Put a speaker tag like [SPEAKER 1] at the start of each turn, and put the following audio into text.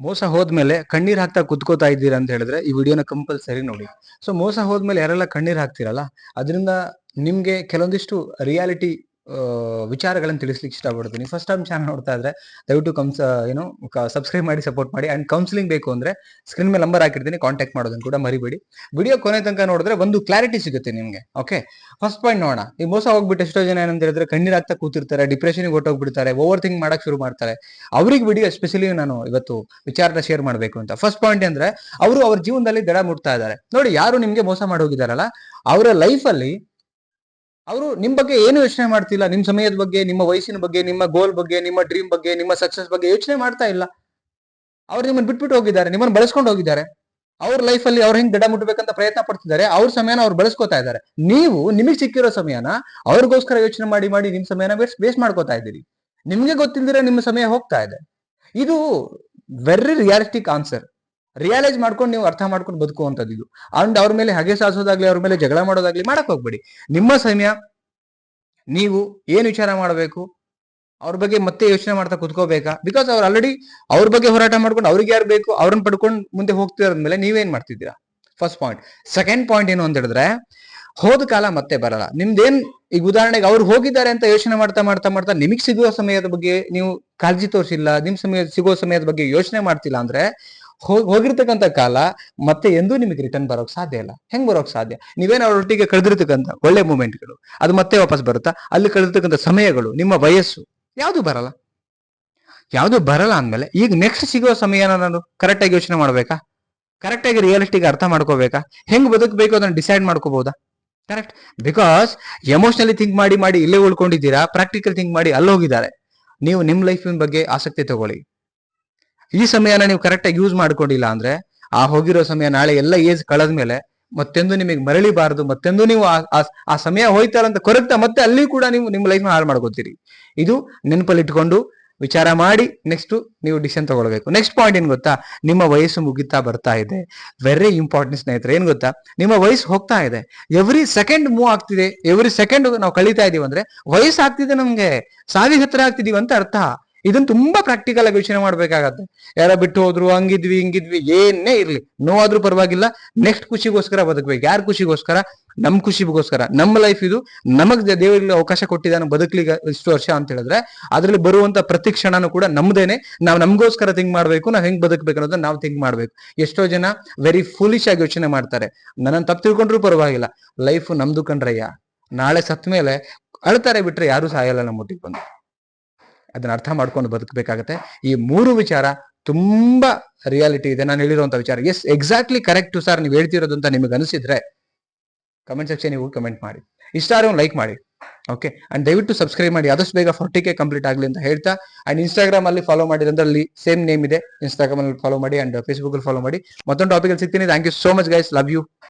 [SPEAKER 1] ಮೋಸ ಹೋದ್ಮೇಲೆ ಕಣ್ಣೀರ್ ಹಾಕ್ತಾ ಕುತ್ಕೋತಾ ಇದ್ದೀರಾ ಅಂತ ಹೇಳಿದ್ರೆ ಈ ವಿಡಿಯೋನ ಕಂಪಲ್ಸರಿ ನೋಡಿ. ಸೊ ಮೋಸ ಹೋದ್ಮೇಲೆ ಯಾರೆಲ್ಲ ಕಣ್ಣೀರ್ ಹಾಕ್ತಿರಲ್ಲ, ಅದರಿಂದ ನಿಮ್ಗೆ ಕೆಲವೊಂದಿಷ್ಟು ರಿಯಾಲಿಟಿ ವಿಚಾರಗಳನ್ನು ತಿಳಿಸ್ಲಿಕ್ಕೆ ಇಷ್ಟಪಡ್ತೀನಿ. ಫಸ್ಟ್ ಟೈಮ್ ಚಾನಲ್ ನೋಡ್ತಾ ಇದ್ರೆ ದಯವಿಟ್ಟು ಕಮ್ಸ್ ಏನು ಸಬ್ಸ್ಕ್ರೈಬ್ ಮಾಡಿ ಸಪೋರ್ಟ್ ಮಾಡಿ ಅಂಡ್ ಕೌನ್ಸಿಲಿಂಗ್ ಬೇಕು ಅಂದ್ರೆ ಸ್ಕ್ರೀನ್ ಮೇಲೆ ನಂಬರ್ ಹಾಕಿರ್ತೀನಿ ಕಾಂಟ್ಯಾಕ್ಟ್ ಮಾಡೋದನ್ನು ಕೂಡ ಮರಿಬೇಡಿ. ವಿಡಿಯೋ ಕೊನೆ ತನಕ ನೋಡಿದ್ರೆ ಒಂದು ಕ್ಲಾರಿಟಿ ಸಿಗುತ್ತೆ ನಿಮ್ಗೆ ಓಕೆ ಫಸ್ಟ್ ಪಾಯಿಂಟ್ ನೋಡೋಣ. ಈ ಮೋಸ ಹೋಗ್ಬಿಟ್ಟು ಎಷ್ಟೋ ಜನ ಏನಂತ ಹೇಳಿದ್ರೆ ಕಣ್ಣೀರ್ ಹಾಕ್ತಾ ಕೂತಿರ್ತಾರೆ ಡಿಪ್ರೆಷನ್ಗೆ ಹೊಟ್ಟೋಗ್ಬಿಡ್ತಾರೆ ಓವರ್ ಥಿಂಕ್ ಮಾಡಕ್ ಶುರು ಮಾಡ್ತಾರೆ. ಅವ್ರಿಗೆ ವಿಡಿಯೋ ಎಸ್ಪೆಷಲಿ ನಾನು ಇವತ್ತು ವಿಚಾರನ ಶೇರ್ ಮಾಡಬೇಕು ಅಂತ. ಫಸ್ಟ್ ಪಾಯಿಂಟ್ ಅಂದ್ರೆ ಅವರು ಅವ್ರ ಜೀವನದಲ್ಲಿ ದಡ ಮುಟ್ತಾ ಇದ್ದಾರೆ. ನೋಡಿ, ಯಾರು ನಿಮ್ಗೆ ಮೋಸ ಮಾಡೋಗಿದಾರಲ್ಲ ಅವರ ಲೈಫಲ್ಲಿ ಅವರು ನಿಮ್ ಬಗ್ಗೆ ಏನು ಯೋಚನೆ ಮಾಡ್ತಿಲ್ಲ? ನಿಮ್ ಸಮಯದ ಬಗ್ಗೆ, ನಿಮ್ಮ ವಯಸ್ಸಿನ ಬಗ್ಗೆ, ನಿಮ್ಮ ಗೋಲ್ ಬಗ್ಗೆ, ನಿಮ್ಮ ಡ್ರೀಮ್ ಬಗ್ಗೆ, ನಿಮ್ಮ ಸಕ್ಸಸ್ ಬಗ್ಗೆ ಯೋಚನೆ ಮಾಡ್ತಾ ಇಲ್ಲ. ಅವ್ರು ನಿಮ್ಮನ್ನ ಬಿಟ್ಬಿಟ್ಟು ಹೋಗಿದ್ದಾರೆ, ನಿಮ್ಮನ್ನ ಬಳಸ್ಕೊಂಡು ಹೋಗಿದ್ದಾರೆ. ಅವ್ರ ಲೈಫಲ್ಲಿ ಅವ್ರು ಹೆಂಗ್ ದಡ ಮುಟ್ಬೇಕಂತ ಪ್ರಯತ್ನ ಪಡ್ತಿದ್ದಾರೆ, ಅವ್ರ ಸಮಯನ ಅವ್ರು ಬಳಸ್ಕೊತಾ ಇದ್ದಾರೆ. ನೀವು ನಿಮಗೆ ಸಿಕ್ಕಿರೋ ಸಮಯನ ಅವ್ರಿಗೋಸ್ಕರ ಯೋಚನೆ ಮಾಡಿ ಮಾಡಿ ನಿಮ್ ಸಮಯನ ವೇಸ್ಟ್ ಮಾಡ್ಕೋತಾ ಇದ್ದೀರಿ. ನಿಮ್ಗೆ ಗೊತ್ತಿಲ್ದಿರ ನಿಮ್ಮ ಸಮಯ ಹೋಗ್ತಾ ಇದೆ. ಇದು ವೆರಿ ರಿಯಾಲಿಸ್ಟಿಕ್ ಆನ್ಸರ್ ರಿಯಲೈಸ್ ಮಾಡ್ಕೊಂಡು ನೀವು ಅರ್ಥ ಮಾಡ್ಕೊಂಡು ಬದುಕುವಂಥದ್ದು ಇದು. ಅಂಡ್ ಅವ್ರ ಮೇಲೆ ಹಗೆ ಸಾಸೋದಾಗ್ಲಿ, ಅವ್ರ ಮೇಲೆ ಜಗಳ ಮಾಡೋದಾಗ್ಲಿ ಮಾಡಕ್ ಹೋಗ್ಬೇಡಿ. ನಿಮ್ಮ ಸಮಯ ನೀವು ಏನ್ ವಿಚಾರ ಮಾಡಬೇಕು, ಅವ್ರ ಬಗ್ಗೆ ಮತ್ತೆ ಯೋಚನೆ ಮಾಡ್ತಾ ಕುತ್ಕೋಬೇಕಾ? ಬಿಕಾಸ್ ಅವ್ರು ಆಲ್ರೆಡಿ ಅವ್ರ ಬಗ್ಗೆ ಹೋರಾಟ ಮಾಡ್ಕೊಂಡು ಅವ್ರಿಗೆ ಯಾರು ಬೇಕು, ಅವ್ರನ್ನ ಪಡ್ಕೊಂಡು ಮುಂದೆ ಹೋಗ್ತಿರೋದ್ಮೇಲೆ ನೀವೇನ್ ಮಾಡ್ತಿದ್ದೀರಾ? ಫಸ್ಟ್ ಪಾಯಿಂಟ್ ಸೆಕೆಂಡ್ ಪಾಯಿಂಟ್ ಏನು ಅಂತ ಹೇಳಿದ್ರೆ, ಹೋದ ಕಾಲ ಮತ್ತೆ ಬರಲ್ಲ. ನಿಮ್ದೇನ್ ಈಗ ಉದಾಹರಣೆಗೆ ಅವ್ರು ಹೋಗಿದ್ದಾರೆ ಅಂತ ಯೋಚನೆ ಮಾಡ್ತಾ ಮಾಡ್ತಾ ಮಾಡ್ತಾ ನಿಮಗೆ ಸಿಗುವ ಸಮಯದ ಬಗ್ಗೆ ನೀವು ಕಾಳಜಿ ತೋರಿಸಿಲ್ಲ, ನಿಮ್ ಸಮಯ ಸಿಗುವ ಸಮಯದ ಬಗ್ಗೆ ಯೋಚನೆ ಮಾಡ್ತಿಲ್ಲ ಅಂದ್ರೆ ಹೋಗಿರ್ತಕ್ಕಂಥ ಕಾಲ ಮತ್ತೆ ಎಂದೂ ನಿಮಗೆ ರಿಟರ್ನ್ ಬರೋಕ್ ಸಾಧ್ಯ ಇಲ್ಲ. ಹೆಂಗ್ ಬರೋಕ್ ಸಾಧ್ಯ? ನೀವೇನು ಅವರೊಟ್ಟಿಗೆ ಕಳೆದಿರ್ತಕ್ಕಂಥ ಒಳ್ಳೆ ಮೂಮೆಂಟ್ಗಳು ಅದು ಮತ್ತೆ ವಾಪಸ್ ಬರುತ್ತಾ? ಅಲ್ಲಿ ಕಳೆದಿರ್ತಕ್ಕಂಥ ಸಮಯಗಳು, ನಿಮ್ಮ ವಯಸ್ಸು, ಯಾವುದು ಬರಲ್ಲ. ಯಾವುದು ಬರಲ್ಲ ಅಂದ್ಮೇಲೆ ಈಗ ನೆಕ್ಸ್ಟ್ ಸಿಗೋ ಸಮಯನ ನಾನು ಕರೆಕ್ಟ್ ಆಗಿ ಯೋಚನೆ ಮಾಡ್ಬೇಕಾ? ಕರೆಕ್ಟ್ ಆಗಿ ರಿಯಾಲಿಟಿಗೆ ಅರ್ಥ ಮಾಡ್ಕೋಬೇಕಾ? ಹೆಂಗ್ ಬದುಕಬೇಕು ಅದನ್ನ ಡಿಸೈಡ್ ಮಾಡ್ಕೋಬಹುದಾ? ಕರೆಕ್ಟ್ ಬಿಕಾಸ್ ಎಮೋಷನಲಿ ಥಿಂಕ್ ಮಾಡಿ ಮಾಡಿ ಇಲ್ಲೇ ಉಳ್ಕೊಂಡಿದ್ದೀರಾ ಪ್ರಾಕ್ಟಿಕಲ್ ಥಿಂಕ್ ಮಾಡಿ ಅಲ್ಲಿ ಹೋಗಿದ್ದಾರೆ ನೀವು ನಿಮ್ ಲೈಫಿನ ಬಗ್ಗೆ ಆಸಕ್ತಿ ತಗೊಳ್ಳಿ. ಈ ಸಮಯನ ನೀವು ಕರೆಕ್ಟಾಗಿ ಯೂಸ್ ಮಾಡ್ಕೊಂಡಿಲ್ಲ ಅಂದ್ರೆ, ಆ ಹೋಗಿರೋ ಸಮಯ ನಾಳೆ ಎಲ್ಲ ಏಜ್ ಕಳೆದ್ಮೇಲೆ ಮತ್ತೆಂದು ನಿಮಗೆ ಮರಳಿಬಾರದು, ಮತ್ತೆಂದು ನೀವು ಆ- ಸಮಯ ಹೋಯ್ತಾರ ಅಂತ ಕೊರಗ್ತಾ ಮತ್ತೆ ಅಲ್ಲಿ ಕೂಡ ನೀವು ನಿಮ್ಮ ಲೈಫ್ ಹಾಳು ಮಾಡ್ಕೋತೀರಿ. ಇದು ನೆನಪಲ್ಲಿ ಇಟ್ಕೊಂಡು ವಿಚಾರ ಮಾಡಿ ನೆಕ್ಸ್ಟ್ ನೀವು ಡಿಸಿಷನ್ ತಗೊಳ್ಬೇಕು. ನೆಕ್ಸ್ಟ್ ಪಾಯಿಂಟ್ ಏನ್ ಗೊತ್ತಾ? ನಿಮ್ಮ ವಯಸ್ಸು ಮುಗಿತಾ ಬರ್ತಾ ಇದೆ. ವೆರಿ ಇಂಪಾರ್ಟೆಂಟ್ ಸ್ನೇಹಿತರೆ, ಏನ್ ಗೊತ್ತಾ? ನಿಮ್ಮ ವಯಸ್ಸು ಹೋಗ್ತಾ ಇದೆ. ಎವ್ರಿ ಸೆಕೆಂಡ್ ಮೂವ್ ಆಗ್ತಿದೆ. ಎವ್ರಿ ಸೆಕೆಂಡ್ ನಾವು ಕಳೀತಾ ಇದೀವಿ ಅಂದ್ರೆ ವಯಸ್ಸು ಆಗ್ತಿದೆ ನಮ್ಗೆ. ಸಾವಿಗೆ ಹತ್ರ ಆಗ್ತಿದೀವಿ ಅಂತ ಅರ್ಥ. ಇದನ್ನ ತುಂಬಾ ಪ್ರಾಕ್ಟಿಕಲ್ ಆಗಿ ಯೋಚನೆ ಮಾಡ್ಬೇಕಾಗತ್ತೆ. ಯಾರ ಬಿಟ್ಟು ಹೋದ್ರು, ಹಂಗಿದ್ವಿ, ಹಿಂಗಿದ್ವಿ, ಏನೇ ಇರ್ಲಿ, ನೋವಾದ್ರೂ ಪರವಾಗಿಲ್ಲ ನೆಕ್ಸ್ಟ್ ಖುಷಿಗೋಸ್ಕರ ಬದುಕ್ಬೇಕು. ಯಾರ ಖುಷಿಗೋಸ್ಕರ? ನಮ್ ಖುಷಿಗೋಸ್ಕರ. ನಮ್ಮ ಲೈಫ್ ಇದು ನಮಗ್ ದೇವರಲ್ಲಿ ಅವಕಾಶ ಕೊಟ್ಟಿದ್ದಾನೆ ಬದುಕಲಿ ಇಷ್ಟು ವರ್ಷ ಅಂತ ಹೇಳಿದ್ರೆ, ಅದ್ರಲ್ಲಿ ಬರುವಂತ ಪ್ರತಿ ಕ್ಷಣನೂ ಕೂಡ ನಮ್ದೇನೆ. ನಾವು ನಮ್ಗೋಸ್ಕರ ಥಿಂಕ್ ಮಾಡ್ಬೇಕು, ನಾವ್ ಹೆಂಗ್ ಬದುಕ್ಬೇಕು ಅನ್ನೋದನ್ನ ನಾವು ಥಿಂಕ್ ಮಾಡ್ಬೇಕು. ಎಷ್ಟೋ ಜನ ವೆರಿ ಫುಲಿಶ್ ಆಗಿ ಯೋಚನೆ ಮಾಡ್ತಾರೆ. ನನ್ನ ತಪ್ಪು ತಿಳ್ಕೊಂಡ್ರು ಪರವಾಗಿಲ್ಲ. ಲೈಫ್ ನಮ್ದು ಕಂಡ್ರಯ್ಯ ನಾಳೆ ಸತ್ ಮೇಲೆ ಅಳ್ತಾರೆ ಬಿಟ್ರೆ ಯಾರು ಸಾಯಲ್ಲ ನಮ್ಮ ಒಟ್ಟಿಗೆ ಬಂದು. ಅದನ್ನ ಅರ್ಥ ಮಾಡ್ಕೊಂಡು ಬದುಕಬೇಕಾಗತ್ತೆ. ಈ ಮೂರು ವಿಚಾರ ತುಂಬಾ ರಿಯಾಲಿಟಿ ಇದೆ. ನಾನು ಹೇಳಿರುವಂತ ವಿಚಾರ. ಎಸ್ ಎಕ್ಸಾಕ್ಟ್ಲಿ ಕರೆಕ್ಟ್ ಸರ್ ನೀವು ಹೇಳ್ತಿರೋದು ಅಂತ ನಿಮಗೆ ಅನಿಸಿದ್ರೆ ಕಮೆಂಟ್ ಸೆಕ್ಷನ್ ನೀವು ಕಮೆಂಟ್ ಮಾಡಿ. ಇಷ್ಟ ಆದ್ರೆ ಲೈಕ್ ಮಾಡಿ. ಓಕೆ ಅಂಡ್ ದಯವಿಟ್ಟು ಸಬ್ಸ್ಕ್ರೈಬ್ ಮಾಡಿ. ಆದಷ್ಟು ಬೇಗ ಫಾರ್ಟಿ ಕೆ ಕಂಪ್ಲೀಟ್ ಆಗಲಿ ಅಂತ ಹೇಳ್ತಾ. ಅಂಡ್ ಇನ್ಸ್ಟಾಗ್ರಾಮ್ ಅಲ್ಲಿ ಫಾಲೋ ಮಾಡಿದ್ರೆ ಅಲ್ಲಿ ಸೇಮ್ ನೇಮ್ ಇದೆ. ಇನ್ಸ್ಟಾಗ್ರಾಮ್ ಅಲ್ಲಿ ಫಾಲೋ ಮಾಡಿ ಅಂಡ್ ಫೇಸ್ಬುಕ್ ಅಲ್ಲಿ ಫಾಲೋ ಮಾಡಿ. ಮತ್ತೊಂದು ಟಾಪಿಕ್ ಅಲ್ಲಿ ಸಿಗ್ತೀನಿ. Thank you so much guys love you